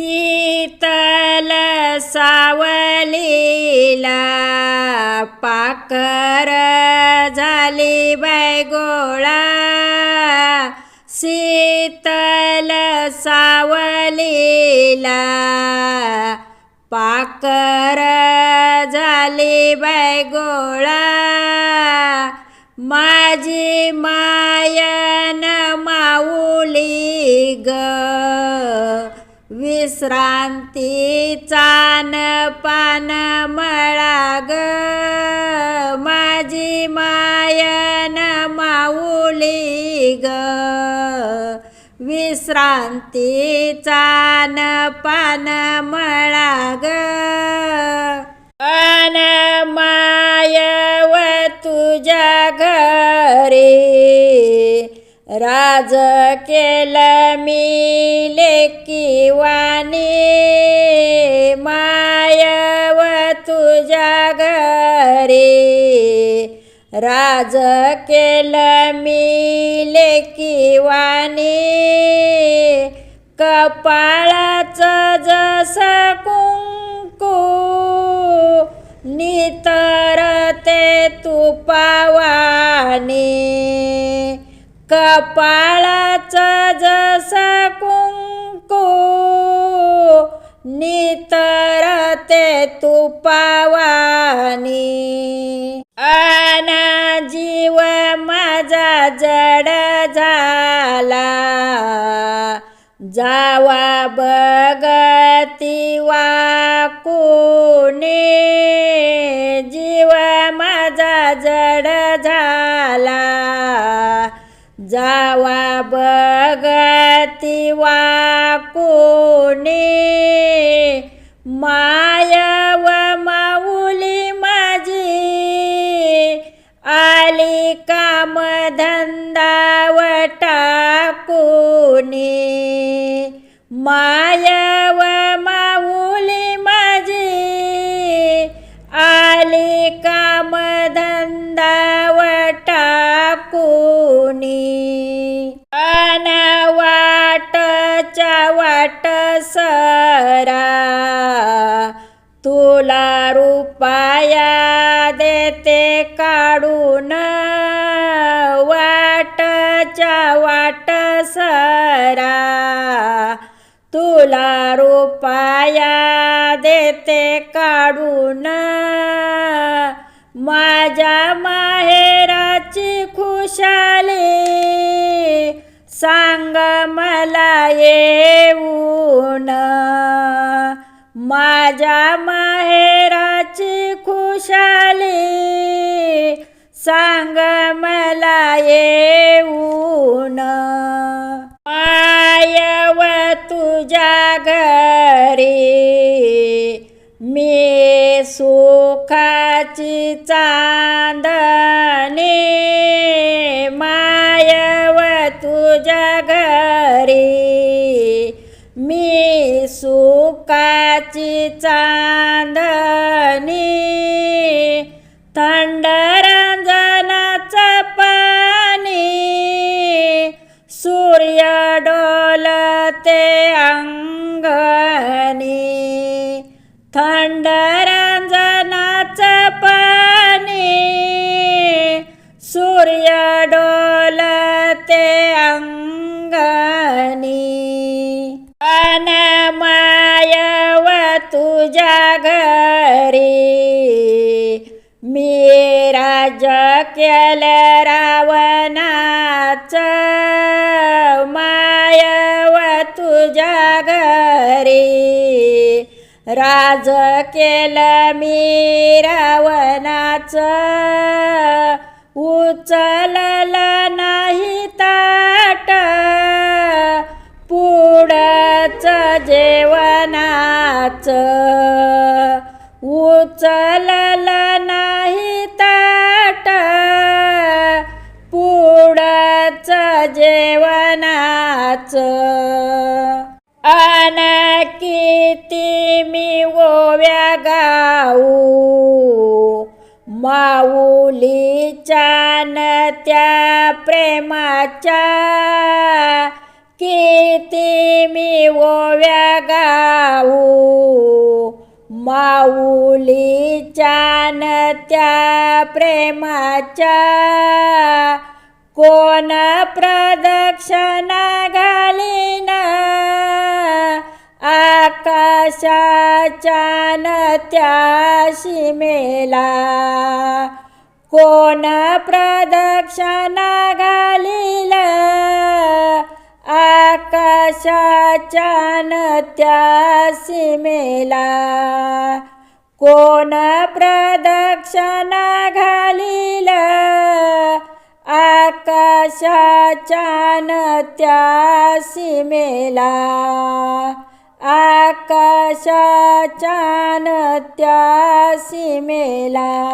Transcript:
शीतल सावलीला पाकर झाली बैगोळा गोळा. शीतल सावलीला पाकर झाली बैगोळा गोळा. माझी माया विश्रांतीचा न पान मळाग. माझी मायन माऊली ग. विश्रांतीचा न पान मळाग. ग अन व तुझ्या घरी. राज केलं मी लेकी वाणी मायव तुझ्या घरी. राज केलं मी लेकी वाणी कपाळाचं जस कुंकू नितर ते तुपावानी कपाळाचं जसं कुंकू नितर ते तुपावानी. अन जीव माझा जड झाला जावा बगती वाकुने. जावा बगती वाकुने. मायव माऊली माझी. आली काम धंदा टाकुनी मायव रुपाया देते काढून वाटच्या वाट सरा. तुला रुपाया देते काढून माझ्या माहेराची खुशाली. सांग मला येऊन माझ्या मा कशाले सांग मला येऊन. मायव तुझ्या घरी मी सुखाची चांदणे. मायव तुझ्या घरी मी सुखाची चांदणी. ते अंगणी. थंड रांजणाचं पाणी. सूर्य डोलते अंगणी. अन मायव तुझ्या घरी. मी राज केलं रावण तुझ्या घरी राज केलं मी रावणाचं. उचललं नाही ताट. पुढच जेवणाचं. उचललं नाही ताट. पुढच जेवणाचं. न किती मी ओव्या गाऊ. माऊलीच्या न त्या प्रेमाच्या किती मी ओव्या गाऊ. माऊलीच्या न त्या प्रेमाच्या कोण प्रदक्षिणा घालीना? आकाशाच्या नत्या त्या सीमेला कोण प्रदक्षिणा घालिला? आकाशाच्या नत्या त्या सीमेला कोण प्रदक्षिणा घालिला? आकाशाच्या नत्या त्या सीमेला आकाशाच्या न त्या सीमेला